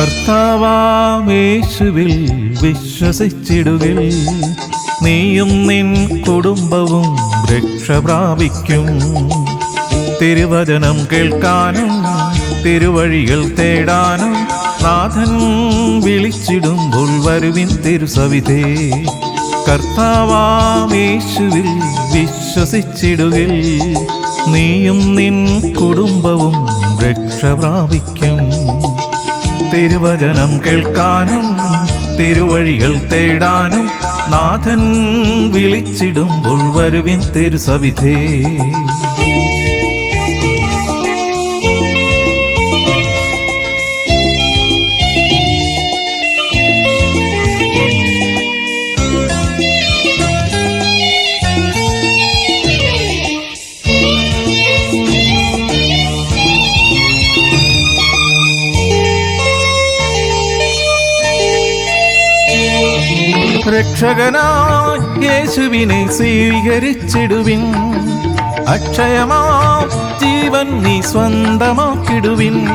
കർത്താവാമേശുവിൽ വിശ്വസിച്ചിടുകിൽ നീയും നിൻ കുടുംബവും രക്ഷ പ്രാപിക്കും. തിരുവചനം കേൾക്കാനും തിരുവഴികൾ തേടാനും നാഥൻ വിളിച്ചിടുമ്പോൾ വരുവിൻ തിരുസവിതേ കർത്താവാമേശുവിൽ വിശ്വസിച്ചിടുകിൽ നീയും നിൻ കുടുംബവും രക്ഷ പ്രാപിക്കും. തിരുവചനം കേൾക്കാനും തിരുവഴികൾ തേടാനും നാഥൻ വിളിച്ചിടുമ്പോൾ വരുവിൻ തിരുസവിധേ. രക്ഷകനായി യേശുവിനെ സ്വീകരിച്ചിടുവിൻ. അക്ഷയമാ ജീവൻ നീ സ്വന്തമാക്കിടുവിൻ.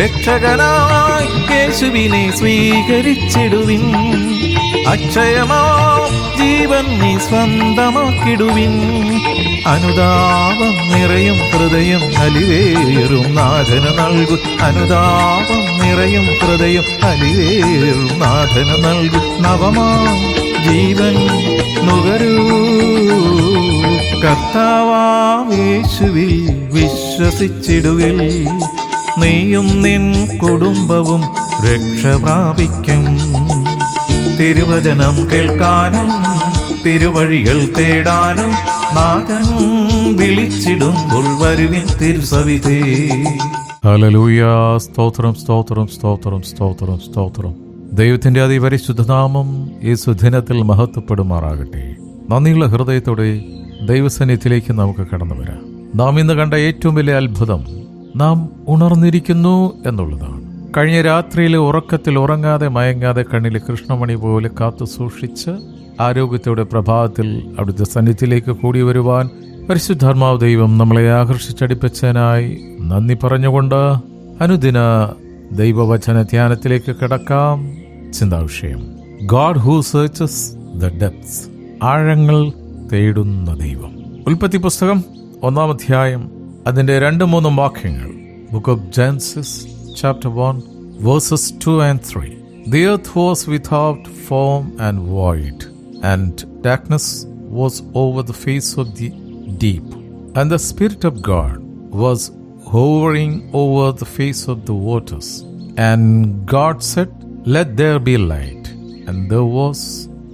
രക്ഷകനായി യേശുവിനെ സ്വീകരിച്ചിടുവിൻ. അക്ഷയമാ ജീവൻ നീ സ്വന്തമാക്കിടുവിൻ. അനുതാപം നിറയും ഹൃദയം അലിവേറും നാഥന നൽകു. അനുതാപം നിറയും ഹൃദയം അലിവേറും നാഥന നൽകു. നവമാ ജീവൻ നുകരൂ. കർത്താവേശുവിൽ വിശ്വസിച്ചിടുവിൽ നീയും നിൻ കുടുംബവും രക്ഷ പ്രാപിക്കും. തിരുവചനം കേൾക്കാനും തിരുവഴികൾ തേടാനും നാഥൻ വിളിച്ചിടുമ്പോൾ സ്തോത്രം സ്തോത്രം സ്തോത്രം സ്തോത്രം സ്തോത്രം. ദൈവത്തിന്റെ അതിപരിശുദ്ധനാമം ഈ സുദിനത്തിൽ മഹത്വപ്പെടുമാറാകട്ടെ. നന്ദിയുള്ള ഹൃദയത്തോടെ ദൈവസന്നിധിയിലേക്ക് നമുക്ക് കടന്നു വരാം. നാം ഇന്ന് കണ്ട ഏറ്റവും വലിയ അത്ഭുതം നാം ഉണർന്നിരിക്കുന്നു എന്നുള്ളതാണ്. കഴിഞ്ഞ രാത്രിയിലെ ഉറക്കത്തിൽ ഉറങ്ങാതെ മയങ്ങാതെ കണ്ണിലെ കൃഷ്ണമണി പോലെ കാത്തു സൂക്ഷിച്ച് ആരോഗ്യത്തോടെ പ്രഭാതത്തിൽ അവിടുത്തെ സന്നിധിയിലേക്ക് കൂടി വരുവാൻ പരിശുദ്ധാത്മാവ് ദൈവം നമ്മളെ ആകർഷിച്ചടിപ്പിച്ചതിനായി നന്ദി പറഞ്ഞുകൊണ്ട് അനുദിന ദൈവവചന ധ്യാനത്തിലേക്ക് കിടക്കാം. ചിന്താവിഷയം. God who searches the depths ആഴങ്ങൾ തേടുന്ന ദൈവം. ഉൽപ്പത്തി പുസ്തകം ഒന്നാം അധ്യായം അതിന്റെ രണ്ട് മൂന്നും വാക്യങ്ങൾ. Book of Genesis chapter one verses two and three the earth was without form and void and darkness was over the face of the deep, and the Spirit of God was hovering over the face of the waters. And God said, Let there be light. And there was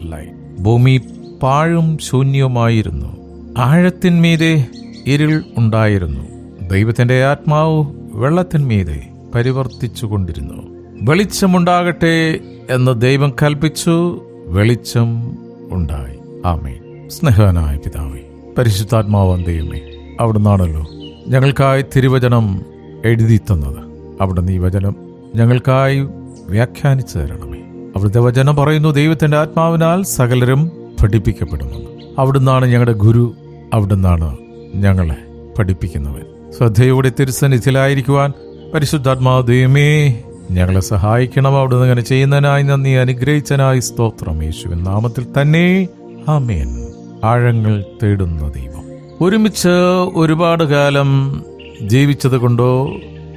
light. ഭൂമി പാഴും ശൂന്യവുമായിരുന്നു. ആഴത്തിന്മീതെ ഇരുൾ ഉണ്ടായിരുന്നു. ദൈവത്തിന്റെ ആത്മാവ് വെള്ളത്തിന്മീതെ പരിവർത്തിച്ചു കൊണ്ടിരുന്നു വെളിച്ചമുണ്ടാകട്ടെ എന്ന് ദൈവം കൽപ്പിച്ചു. വെളിച്ചം ഉണ്ടായി. ആമേ സ്നേഹനായ പിതാവേ പരിശുദ്ധാത്മാവാൻ ദൈവമേ അവിടുന്നാണല്ലോ ഞങ്ങൾക്കായി തിരുവചനം എഴുതി തന്നത്. അവിടുന്ന് ഈ വചനം ഞങ്ങൾക്കായി വ്യാഖ്യാനിച്ചു തരണമേ. അവിടുത്തെ വചനം പറയുന്നു ദൈവത്തിന്റെ ആത്മാവിനാൽ സകലരും പഠിപ്പിക്കപ്പെടുമെന്ന് അവിടുന്നാണ് ഞങ്ങളുടെ ഗുരു അവിടുന്നാണ് ഞങ്ങളെ പഠിപ്പിക്കുന്നവൻ. ശ്രദ്ധയോടെ തിരുസന്നിധിയിലായിരിക്കുവാൻ പരിശുദ്ധാത്മാവ് ദൈവമേ ഞങ്ങളെ സഹായിക്കണം. അവിടുന്ന് അങ്ങനെ ചെയ്യുന്നതിനായി നന്ദി അനുഗ്രഹിച്ചനായി സ്തോത്രം. യേശുവിൻ നാമത്തിൽ തന്നെ. ആമേൻ. ആഴങ്ങൾ തേടുന്ന ദൈവം. ഒരുമിച്ച് ഒരുപാട് കാലം ജീവിച്ചത് കൊണ്ടോ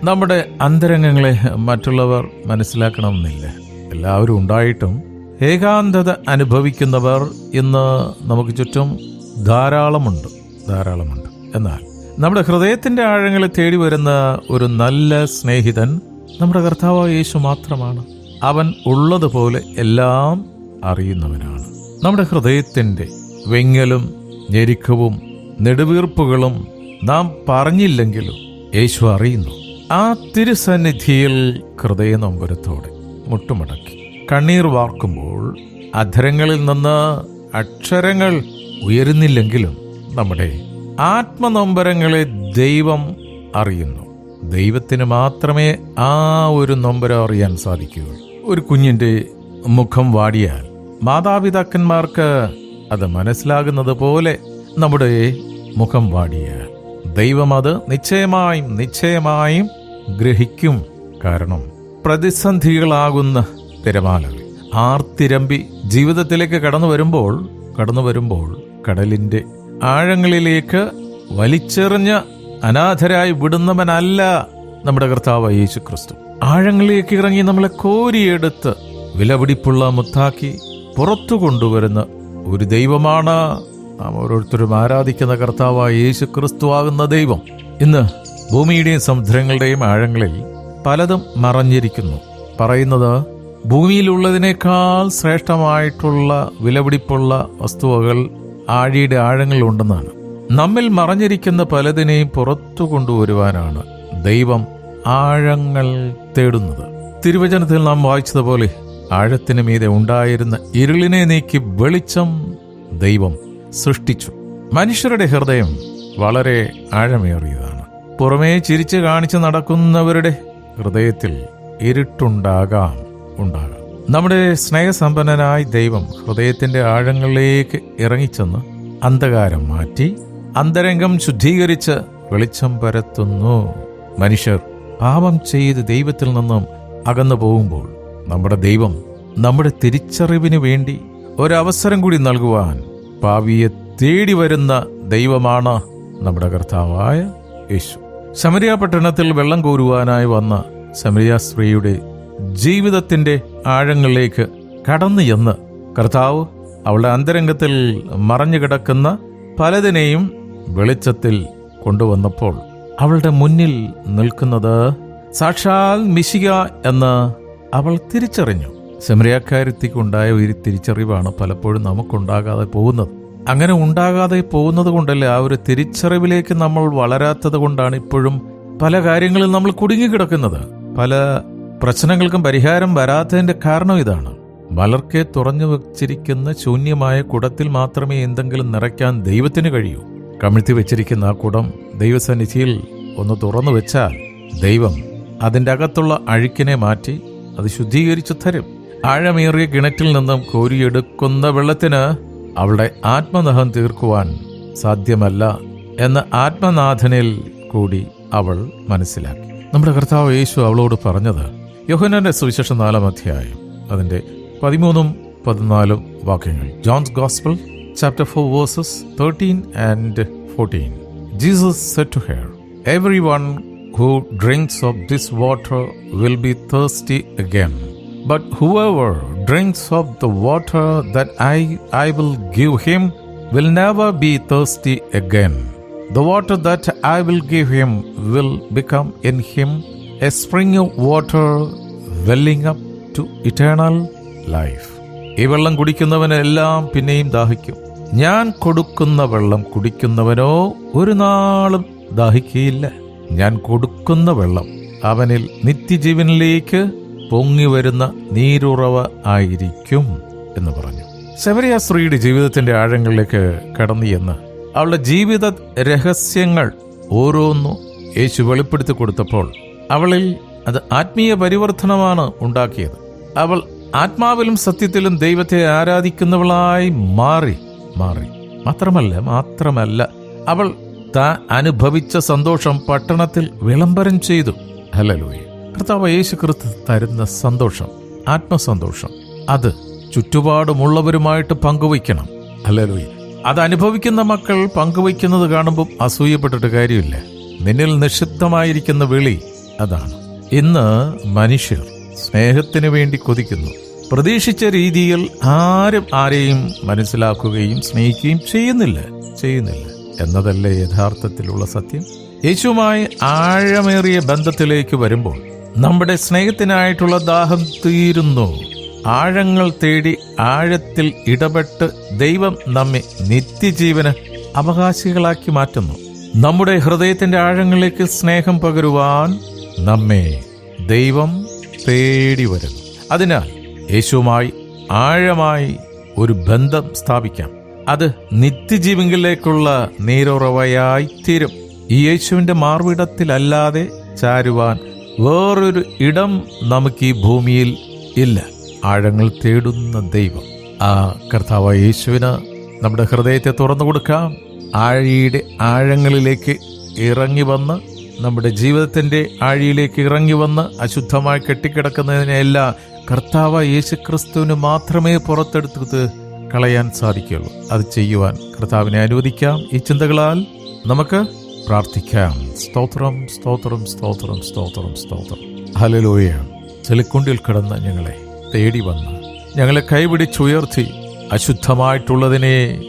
നമ്മുടെ അന്തരംഗങ്ങളെ മറ്റുള്ളവർ മനസ്സിലാക്കണമെന്നില്ല. എല്ലാവരും ഉണ്ടായിട്ടും ഏകാന്തത അനുഭവിക്കുന്നവർ ഇന്ന് നമുക്ക് ചുറ്റും ധാരാളമുണ്ട് ധാരാളമുണ്ട്. എന്നാൽ നമ്മുടെ ഹൃദയത്തിന്റെ ആഴങ്ങളെ തേടി വരുന്ന ഒരു നല്ല സ്നേഹിതൻ നമ്മുടെ കർത്താവ് യേശു മാത്രമാണ്. അവൻ ഉള്ളതുപോലെ എല്ലാം അറിയുന്നവനാണ്. നമ്മുടെ ഹൃദയത്തിന്റെ വെങ്ങലും ഞെരുക്കവും നെടുവീർപ്പുകളും നാം പറഞ്ഞില്ലെങ്കിലും യേശു അറിയുന്നു. ആ തിരുസന്നിധിയിൽ ഹൃദയ നൊമ്പരത്തോടെ മുട്ടുമടക്കി. കണ്ണീർ വാർക്കുമ്പോൾ അധരങ്ങളിൽ നിന്ന് അക്ഷരങ്ങൾ ഉയരുന്നില്ലെങ്കിലും നമ്മുടെ ആത്മനൊമ്പരങ്ങളെ ദൈവം അറിയുന്നു. ദൈവത്തിന് മാത്രമേ ആ ഒരു നൊമ്പരം അറിയാൻ സാധിക്കുകയുള്ളൂ. ഒരു കുഞ്ഞിന്റെ മുഖം വാടിയാൽ മാതാപിതാക്കന്മാർക്ക് അത് മനസ്സിലാകുന്നത് പോലെ നമ്മുടെ മുഖം വാടിയ ദൈവം അത് നിശ്ചയമായും നിശ്ചയമായും ഗ്രഹിക്കും കാരണം പ്രതിസന്ധികളാകുന്ന തിരമാലകൾ. ആർത്തിരമ്പി ജീവിതത്തിലേക്ക് കടന്നു വരുമ്പോൾ കടന്നു വരുമ്പോൾ കടലിന്റെ ആഴങ്ങളിലേക്ക് വലിച്ചെറിഞ്ഞ അനാഥരായി വിടുന്നവനല്ല നമ്മുടെ കർത്താവ് യേശു ക്രിസ്തു ആഴങ്ങളിലേക്ക് ഇറങ്ങി നമ്മളെ കോരിയെടുത്ത് വിലപിടിപ്പുള്ള മുത്താക്കി പുറത്തു കൊണ്ടുവരുന്ന ഒരു ദൈവമാണ്. നാം ഓരോരുത്തരും ആരാധിക്കുന്ന കർത്താവായ യേശു ക്രിസ്തു ആകുന്ന ദൈവം. ഇന്ന് ഭൂമിയുടെയും സമുദ്രങ്ങളുടെയും ആഴങ്ങളിൽ പലതും മറഞ്ഞിരിക്കുന്നു പറയുന്നത് ഭൂമിയിലുള്ളതിനേക്കാൾ ശ്രേഷ്ഠമായിട്ടുള്ള വിലപിടിപ്പുള്ള വസ്തുവകൾ ആഴിയുടെ ആഴങ്ങളിലുണ്ടെന്നാണ് നമ്മിൽ മറഞ്ഞിരിക്കുന്ന പലതിനെയും പുറത്തു കൊണ്ടുവരുവാനാണ് ദൈവം ആഴങ്ങൾ തേടുന്നത്. തിരുവചനത്തിൽ നാം വായിച്ചതുപോലെ ആഴത്തിന് മീതെ ഉണ്ടായിരുന്ന ഇരുളിനെ നീക്കി വെളിച്ചം ദൈവം സൃഷ്ടിച്ചു. മനുഷ്യരുടെ ഹൃദയം വളരെ ആഴമേറിയതാണ്. പുറമേ ചിരിച്ചു കാണിച്ചു നടക്കുന്നവരുടെ ഹൃദയത്തിൽ ഇരുട്ടുണ്ടാകാം ഉണ്ടാകാം. നമ്മുടെ സ്നേഹസമ്പന്നനായ ദൈവം ഹൃദയത്തിന്റെ ആഴങ്ങളിലേക്ക് ഇറങ്ങിച്ചെന്ന് അന്ധകാരം മാറ്റി അന്തരംഗം ശുദ്ധീകരിച്ച് വെളിച്ചം പരത്തുന്നു. മനുഷ്യർ പാപം ചെയ്ത് ദൈവത്തിൽ നിന്നും അകന്നു പോകുമ്പോൾ നമ്മുടെ ദൈവം നമ്മുടെ തിരിച്ചറിവിന് വേണ്ടി ഒരവസരം കൂടി നൽകുവാൻ പാവിയെ തേടി വരുന്ന ദൈവമാണ് നമ്മുടെ കർത്താവായ യേശു. ശമരിയ പട്ടണത്തിൽ വെള്ളം കോരുവാനായി വന്ന ശമരിയ സ്ത്രീയുടെ ജീവിതത്തിന്റെ ആഴങ്ങളിലേക്ക് കടന്നു ചെന്ന് കർത്താവ് അവളുടെ അന്തരംഗത്തിൽ മറഞ്ഞു കിടക്കുന്ന പലതിനെയും വെളിച്ചത്തിൽ കൊണ്ടുവന്നപ്പോൾ അവളുടെ മുന്നിൽ നിൽക്കുന്നത് സാക്ഷാൽ മിശിക എന്ന് അവൾ തിരിച്ചറിഞ്ഞു. സെമരിയാക്കാരത്തിക്കുണ്ടായ ഒരു തിരിച്ചറിവാണ് പലപ്പോഴും നമുക്കുണ്ടാകാതെ പോകുന്നത്. അങ്ങനെ ഉണ്ടാകാതെ പോകുന്നത് കൊണ്ടല്ലേ ആ ഒരു തിരിച്ചറിവിലേക്ക് നമ്മൾ വളരാത്തത് കൊണ്ടാണ് ഇപ്പോഴും പല കാര്യങ്ങളിൽ നമ്മൾ കുടുങ്ങിക്കിടക്കുന്നത്. പല പ്രശ്നങ്ങൾക്കും പരിഹാരം വരാത്തതിന്റെ കാരണം ഇതാണ്. വളർക്കെ തുറഞ്ഞു വച്ചിരിക്കുന്ന ശൂന്യമായ കുടത്തിൽ മാത്രമേ എന്തെങ്കിലും നിറയ്ക്കാൻ ദൈവത്തിന് കഴിയൂ. കമിഴ്ത്തി വെച്ചിരിക്കുന്ന ആ കുടം ദൈവസന്നിധിയിൽ ഒന്ന് തുറന്നു വെച്ചാൽ ദൈവം അതിന്റെ അകത്തുള്ള അഴുക്കിനെ മാറ്റി അത് ശുദ്ധീകരിച്ചു തരും. ആഴമേറിയ കിണറ്റിൽ നിന്നും കോരിയെടുക്കുന്ന വെള്ളത്തിന് അവളുടെ ആത്മദഹം തീർക്കുവാൻ സാധ്യമല്ല എന്ന് ആത്മനാഥനിൽ കൂടി അവൾ മനസ്സിലാക്കി. നമ്മുടെ കർത്താവ് യേശു അവളോട് പറഞ്ഞത് യോഹനന്റെ സുവിശേഷം നാലാം അധ്യായം അതിന്റെ പതിമൂന്നും പതിനാലും വാക്യങ്ങൾ. John's gospel chapter four verses thirteen and fourteen. Jesus said to her every one who drinks of this water will be thirsty again. But whoever drinks of the water that I, I will give him will never be thirsty again. The water that I will give him will become in him a spring of water welling up to eternal life. ഈ വെള്ളം കുടിക്കുന്നവനെല്ലാം പിന്നെയും ദാഹിക്കും ഞാൻ കൊടുക്കുന്ന വെള്ളം കുടിക്കുന്നവനോ ഒരു നാളും ദാഹിക്കുകയില്ല ഞാൻ കൊടുക്കുന്ന വെള്ളം അവനിൽ നിത്യജീവനിലേക്ക് പൊങ്ങി വരുന്ന നീരുറവ ആയിരിക്കും എന്ന് പറഞ്ഞു. ശബരിയ സ്ത്രീയുടെ ജീവിതത്തിന്റെ ആഴങ്ങളിലേക്ക് കടന്നു എന്ന് അവളുടെ ജീവിത രഹസ്യങ്ങൾ ഓരോന്നും യേശു വെളിപ്പെടുത്തി കൊടുത്തപ്പോൾ അവളിൽ അത് ആത്മീയ പരിവർത്തനമാണ് ഉണ്ടാക്കിയത്. അവൾ ആത്മാവിലും സത്യത്തിലും ദൈവത്തെ ആരാധിക്കുന്നവളായി മാറി മാറി. മാത്രമല്ല മാത്രമല്ല അവൾ താൻ അനുഭവിച്ച സന്തോഷം പട്ടണത്തിൽ വിളംബരം ചെയ്തു. ഹലലൂയ കർത്താവ് യേശു ക്രിസ്തു തരുന്ന സന്തോഷം ആത്മസന്തോഷം അത് ചുറ്റുപാടുമുള്ളവരുമായിട്ട് പങ്കുവയ്ക്കണം. ഹലലൂയ അത് അനുഭവിക്കുന്ന മക്കൾ പങ്കുവയ്ക്കുന്നത് കാണുമ്പോൾ അസൂയപ്പെട്ടിട്ട് കാര്യമില്ല. നിന്നിൽ നിക്ഷിപ്തമായിരിക്കുന്ന വിളി അതാണ്. ഇന്ന് മനുഷ്യർ സ്നേഹത്തിന് വേണ്ടി കൊതിക്കുന്നു. പ്രതീക്ഷിച്ച രീതിയിൽ ആരും ആരെയും മനസ്സിലാക്കുകയും സ്നേഹിക്കുകയും ചെയ്യുന്നില്ല. ചെയ്യുന്നില്ല. എന്നതല്ലേ യഥാർത്ഥത്തിലുള്ള സത്യം? യേശുവുമായി ആഴമേറിയ ബന്ധത്തിലേക്ക് വരുമ്പോൾ നമ്മുടെ സ്നേഹത്തിനായിട്ടുള്ള ദാഹം തീരുന്നു. ആഴങ്ങൾ തേടി ആഴത്തിൽ ഇടപെട്ട് ദൈവം നമ്മെ നിത്യജീവന് അവകാശികളാക്കി മാറ്റുന്നു. നമ്മുടെ ഹൃദയത്തിന്റെ ആഴങ്ങളിലേക്ക് സ്നേഹം പകരുവാൻ നമ്മെ ദൈവം തേടി വരുന്നു. അതിനാൽ യേശുവുമായി ആഴമായി ഒരു ബന്ധം സ്ഥാപിക്കാം. അത് നിത്യജീവങ്കിലേക്കുള്ള നീരുറവയായി തീരും. ഈ യേശുവിന്റെ മാർവിടത്തിലല്ലാതെ ചാരുവാൻ വേറൊരു ഇടം നമുക്ക് ഈ ഭൂമിയിൽ ഇല്ല. ആഴങ്ങൾ തേടുന്ന ദൈവം. ആ കർത്താവ് യേശുവിന് നമ്മുടെ ഹൃദയത്തെ തുറന്നു കൊടുക്കാം. ആഴിയുടെ ആഴങ്ങളിലേക്ക് ഇറങ്ങി വന്ന് നമ്മുടെ ജീവിതത്തിന്റെ ആഴിയിലേക്ക് ഇറങ്ങി വന്ന് അശുദ്ധമായി കെട്ടിക്കിടക്കുന്നതിനെല്ലാം കർത്താവ് യേശുക്രിസ്തുവിന് മാത്രമേ പുറത്തെടുത്തത് കളയാൻ സാധിക്കുള്ളൂ അത് ചെയ്യുവാൻ കർത്താവിനെ അനുവദിക്കാം. ഈ ചിന്തകളാൽ നമുക്ക് പ്രാർത്ഥിക്കാം. സ്തോത്രം സ്തോത്രം സ്തോത്രം സ്തോത്രം സ്തോത്രം. ഹലലോയ ചെളിക്കുണ്ടിൽ കിടന്ന് ഞങ്ങളെ തേടി വന്ന് ഞങ്ങളെ കൈപിടിച്ചുയർത്തി അശുദ്ധമായിട്ടുള്ളതിനെ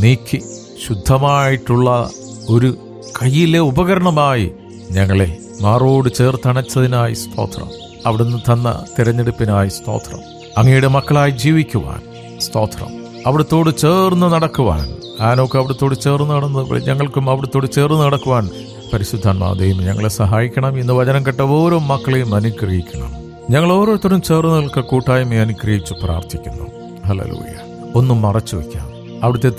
നീക്കി ശുദ്ധമായിട്ടുള്ള ഒരു കയ്യിലെ ഉപകരണമായി ഞങ്ങളെ മാറോട് ചേർത്തണച്ചതിനായി സ്തോത്രം. അവിടുന്ന് തന്ന തിരഞ്ഞെടുപ്പിനായി സ്തോത്രം. അങ്ങയുടെ മക്കളായി ജീവിക്കുവാൻ സ്തോത്രം. അവിടുത്തോട് ചേർന്ന് നടക്കുവാൻ. ആനൊക്കെ അവിടുത്തോട് ചേർന്ന് നടന്ന് ഞങ്ങൾക്കും അവിടുത്തോട് ചേർന്ന് നടക്കുവാൻ പരിശുദ്ധാത്മാദേയും ഞങ്ങളെ സഹായിക്കണം. ഇന്ന് വചനം കേട്ട ഓരോ മക്കളെയും അനുഗ്രഹിക്കണം. ഞങ്ങൾ ഓരോരുത്തരും ചേർന്ന് നിൽക്ക കൂട്ടായ്മയെ അനുഗ്രഹിച്ച് പ്രാർത്ഥിക്കുന്നു. ഹലലൂയ ഒന്നും മറച്ചു വയ്ക്കാം. അവിടുത്തെ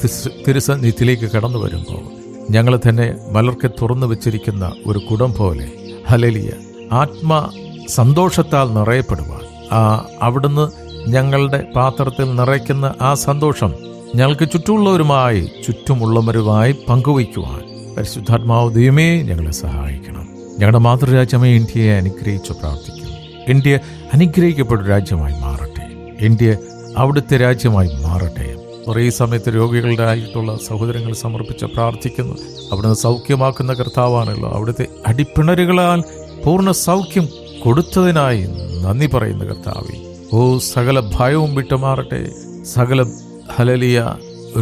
തിരുസന്നിധിയിലേക്ക് കടന്നു വരുമ്പോൾ ഞങ്ങളെ തന്നെ മലർക്കെ തുറന്നു വെച്ചിരിക്കുന്ന ഒരു കുടം പോലെ ഹലലിയ ആത്മ സന്തോഷത്താൽ നിറയപ്പെടുവാൻ. ആ അവിടുന്ന് ഞങ്ങളുടെ പാത്രത്തിൽ നിറയ്ക്കുന്ന ആ സന്തോഷം ഞങ്ങൾക്ക് ചുറ്റുമുള്ളവരുമായി ചുറ്റുമുള്ളവരുമായി പങ്കുവയ്ക്കുവാൻ പരിശുദ്ധാത്മാവ് ദൈവമേ ഞങ്ങളെ സഹായിക്കണം. ഞങ്ങളുടെ മാതൃരാജ്യമേ ഇന്ത്യയെ അനുഗ്രഹിച്ചു പ്രാർത്ഥിക്കുന്നു. ഇന്ത്യ അനുഗ്രഹിക്കപ്പെട്ട രാജ്യമായി മാറട്ടെ. ഇന്ത്യ അവിടുത്തെ രാജ്യമായി മാറട്ടെ. കുറേ സമയത്ത് രോഗികളുടെ ആയിട്ടുള്ള സഹോദരങ്ങൾ സമർപ്പിച്ച് പ്രാർത്ഥിക്കുന്നു. അവിടുന്ന് സൗഖ്യമാക്കുന്ന കർത്താവാണല്ലോ. അവിടുത്തെ അടിപ്പിണരുകളാൽ പൂർണ സൗഖ്യം കൊടുത്തതിനായി നന്ദി പറയുന്ന കർത്താവെ. ഓ സകല ഭയവും വിട്ടുമാറട്ടെ. സകല ഹലലിയ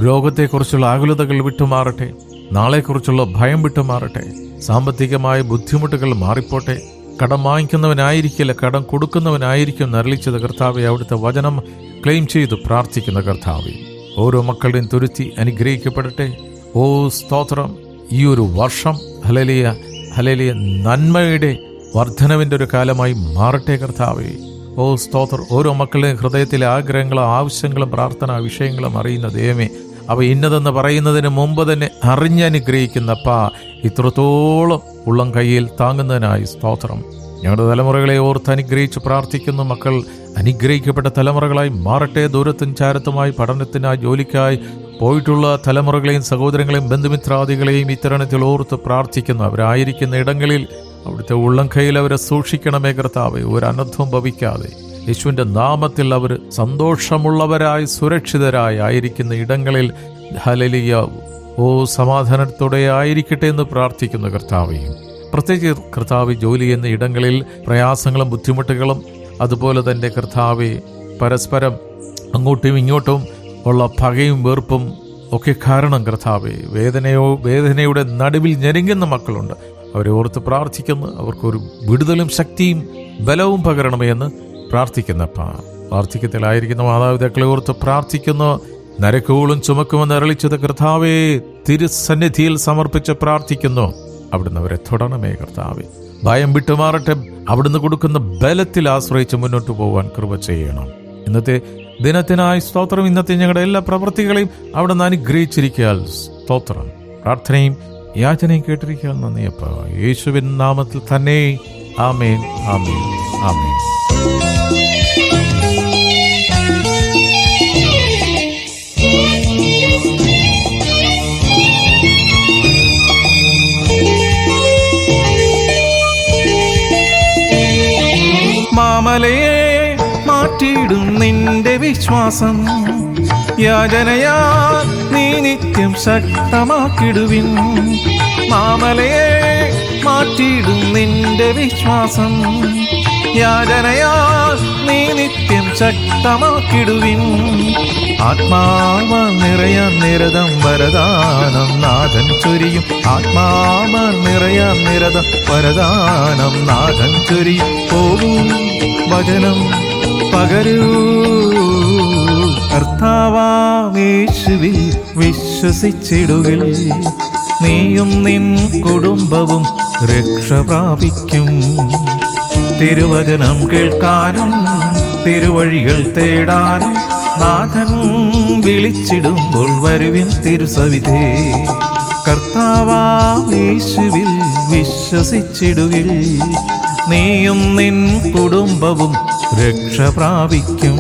രോഗത്തെക്കുറിച്ചുള്ള ആകുലതകൾ വിട്ടുമാറട്ടെ. നാളെക്കുറിച്ചുള്ള ഭയം വിട്ടുമാറട്ടെ. സാമ്പത്തികമായ ബുദ്ധിമുട്ടുകൾ മാറിപ്പോട്ടെ. കടം വാങ്ങിക്കുന്നവനായിരിക്കില്ല കടം കൊടുക്കുന്നവനായിരിക്കും നരളിച്ചത് കർത്താവെ. അവിടുത്തെ വചനം ക്ലെയിം ചെയ്തു പ്രാർത്ഥിക്കുന്ന കർത്താവെ. ഓരോ മക്കളുടെയും തുരുത്തി അനുഗ്രഹിക്കപ്പെടട്ടെ. ഓ സ്തോത്രം. ഈ ഒരു വർഷം ഹലലിയ ഹലലിയ നന്മയുടെ വർധനവിന്റെ ഒരു കാലമായി മാറട്ടെ കർത്താവേ. ഓ സ്തോത്ര. ഓരോ മക്കളുടെയും ഹൃദയത്തിലെ ആഗ്രഹങ്ങളും ആവശ്യങ്ങളും പ്രാർത്ഥന വിഷയങ്ങളും അറിയുന്ന ദൈവമേ അവ ഇന്നതെന്ന് പറയുന്നതിന് മുമ്പ് തന്നെ അറിഞ്ഞനുഗ്രഹിക്കുന്ന അപ്പാ ഇത്രത്തോളം ഉള്ളം കയ്യിൽ താങ്ങുന്നതിനായി സ്തോത്രം. ഞങ്ങളുടെ തലമുറകളെ ഓർത്ത് അനുഗ്രഹിച്ച് പ്രാർത്ഥിക്കുന്ന മക്കൾ. അനുഗ്രഹിക്കപ്പെട്ട തലമുറകളായി മാറട്ടെ. ദൂരത്തും ചാരത്തുമായി പഠനത്തിനായി ജോലിക്കായി പോയിട്ടുള്ള തലമുറകളെയും സഹോദരങ്ങളെയും ബന്ധുമിത്രാദികളെയും ഇത്തരണത്തിൽ ഓർത്ത് പ്രാർത്ഥിക്കുന്നു. അവരായിരിക്കുന്ന ഇടങ്ങളിൽ അവിടുത്തെ ഉള്ളം കയ്യിൽ അവരെ സൂക്ഷിക്കണമേ കർത്താവെ. ഒരു അനർത്ഥവും ഭവിക്കാതെ യേശുവിന്റെ നാമത്തിൽ അവർ സന്തോഷമുള്ളവരായി സുരക്ഷിതരായി ആയിരിക്കുന്ന ഇടങ്ങളിൽ ഹലലിയ ഓ സമാധാനത്തോടെ ആയിരിക്കട്ടെ എന്ന് പ്രാർത്ഥിക്കുന്ന കർത്താവെയും പ്രത്യേകിച്ച് കർത്താവ് ജോലി ചെയ്യുന്ന ഇടങ്ങളിൽ പ്രയാസങ്ങളും ബുദ്ധിമുട്ടുകളും അതുപോലെ തന്നെ കർത്താവ് പരസ്പരം അങ്ങോട്ടും ഇങ്ങോട്ടും ഉള്ള പകയും വെറുപ്പും ഒക്കെ കാരണം കർത്താവ്. വേദനയോ വേദനയുടെ നടുവിൽ ഞെരുങ്ങുന്ന മക്കളുണ്ട്. അവരെ ഓർത്ത് പ്രാർത്ഥിക്കുന്നു. അവർക്കൊരു വിടുതലും ശക്തിയും ബലവും പകരണമേ എന്ന് പ്രാർത്ഥിക്കുന്നപ്പ. പ്രാർത്ഥിക്കത്തിലായിരിക്കുന്ന മാതാപിതാക്കളെ ഓർത്ത് പ്രാർത്ഥിക്കുന്നു. നരക്കോളും ചുമക്കുമെന്ന് അരളിച്ചത് കർത്താവെ തിരുസന്നിധിയിൽ സമർപ്പിച്ച് പ്രാർത്ഥിക്കുന്നു. അവിടുന്ന് അവരെ തൊടണമേ കർത്താവേ. ഭയം വിട്ടുമാറട്ടെ അവിടുന്ന് കൊടുക്കുന്ന ബലത്തിൽ ആശ്രയിച്ച് മുന്നോട്ട് പോകാൻ കൃപ ചെയ്യണം. ഇന്നത്തെ ദിനത്തിനായി സ്തോത്രം. ഇന്നത്തെ ഞങ്ങളുടെ എല്ലാ പ്രവൃത്തികളെയും അവിടുന്ന് അനുഗ്രഹിച്ചിരിക്കാൻ സ്തോത്രം. പ്രാർത്ഥനയും യാചനയും കേട്ടിരിക്കാൻ നന്ദിയപ്പ യേശുവിൻ നാമത്തിൽ തന്നെ. ആമേൻ ആമേൻ ആമേൻ. മാമലയെ മാറ്റിയിടും നിന്റെ വിശ്വാസം. യാചനയാ നീ നിത്യം ശക്തമാക്കിടുവിൻ. മാമലയെ മാറ്റിയിടും നിന്റെ വിശ്വാസം. യാചനയാ നീ നിത്യം ശക്തമാക്കിടുവിൻ. ആത്മാവ നിറയ നിരതം വരദാനം. നാഥൻ ചൊരിയും ആത്മാവ നിറയ നിരതം വരദാനം. നാഥൻ ചൊരിയും പോകും വചനം. പകരൂ. വിശ്വസിച്ചിടുകിൽ നീയും നിൻ കുടുംബവും രക്ഷ പ്രാപിക്കും. തിരുവചനം കേൾക്കാനും തിരുവഴികൾ തേടാനും നാഥൻ വിളിച്ചിടുമ്പോൾ വരുവിൻ തിരുസവിധേ. കർത്താവേശുവിൽ വിശ്വസിച്ചിടുകിൽ നീയും നിൻ കുടുംബവും രക്ഷ പ്രാപിക്കും